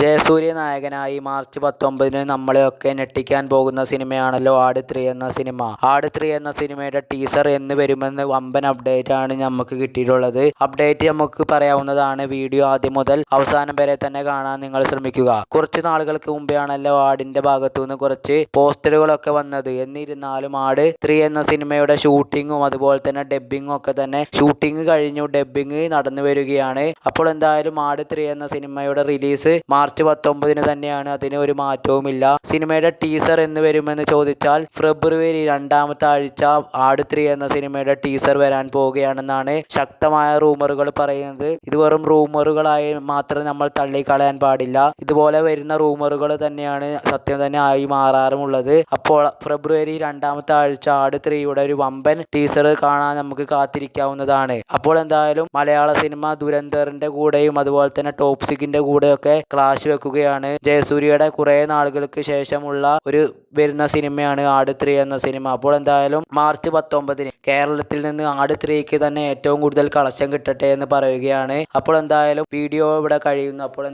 ജയസൂര്യ നായകനായി മാർച്ച് പത്തൊമ്പതിന് നമ്മളെയൊക്കെ ഞെട്ടിക്കാൻ പോകുന്ന സിനിമയാണല്ലോ ആട് ത്രീ എന്ന സിനിമ. ആട് ത്രീ എന്ന സിനിമയുടെ ടീസർ എന്ന് വരുമെന്ന് വമ്പൻ അപ്ഡേറ്റ് ആണ് നമുക്ക് കിട്ടിയിട്ടുള്ളത്. അപ്ഡേറ്റ് നമുക്ക് പറയാവുന്നതാണ് വീഡിയോ ആദ്യം മുതൽ അവസാനം വരെ തന്നെ കാണാൻ നിങ്ങൾ ശ്രമിക്കുക. കുറച്ച് നാളുകൾക്ക് മുമ്പെയാണല്ലോ ആടിന്റെ ഭാഗത്തു നിന്ന് കുറച്ച് പോസ്റ്ററുകളൊക്കെ വന്നത്. എന്നിരുന്നാലും ആട് ത്രീ എന്ന സിനിമയുടെ ഷൂട്ടിങ്ങും അതുപോലെ തന്നെ ഡബ്ബിങ്ങും ഒക്കെ തന്നെ ഷൂട്ടിംഗ് കഴിഞ്ഞു ഡബ്ബിങ് നടന്നു വരികയാണ്. അപ്പോൾ എന്തായാലും ആട് ത്രീ എന്ന സിനിമയുടെ റിലീസ് മാർച്ച് പത്തൊമ്പതിന് തന്നെയാണ് അതിന് ഒരു മാറ്റവുമില്ല. സിനിമയുടെ ടീസർ എന്ന് വരുമെന്ന് ചോദിച്ചാൽ ഫെബ്രുവരി രണ്ടാമത്തെ ആഴ്ച ആട് ത്രീ എന്ന സിനിമയുടെ ടീസർ വരാൻ പോവുകയാണെന്നാണ് ശക്തമായ റൂമറുകൾ പറയുന്നത്. ഇത് വെറും റൂമറുകളായി മാത്രം നമ്മൾ തള്ളിക്കളയാൻ പാടില്ല. ഇതുപോലെ വരുന്ന റൂമറുകൾ തന്നെയാണ് സത്യം തന്നെ ആയി മാറാറുമുള്ളത്. അപ്പോൾ ഫെബ്രുവരി രണ്ടാമത്തെ ആഴ്ച ആട് ത്രീയുടെ ഒരു വമ്പൻ ടീസർ കാണാൻ നമുക്ക് കാത്തിരിക്കാവുന്നതാണ്. അപ്പോൾ എന്തായാലും മലയാള സിനിമ ദുരന്തറിന്റെ കൂടെയും അതുപോലെ തന്നെ ടോപ്സിക്കിന്റെ കൂടെയൊക്കെ ക്ലാഷ് വെക്കുകയാണ് ജയസൂര്യയുടെ കുറേ നാളുകൾക്ക് ശേഷമുള്ള ഒരു വരുന്ന സിനിമയാണ് ആട് ത്രീ എന്ന സിനിമ. അപ്പോൾ എന്തായാലും മാർച്ച് പത്തൊമ്പതിന് കേരളത്തിൽ നിന്ന് ആട് ത്രീക്ക് തന്നെ ഏറ്റവും കൂടുതൽ കളശം കിട്ടട്ടെ എന്ന് പറയുകയാണ്. അപ്പോൾ എന്തായാലും വീഡിയോ ഇവിടെ കഴിയുന്നു. അപ്പോൾ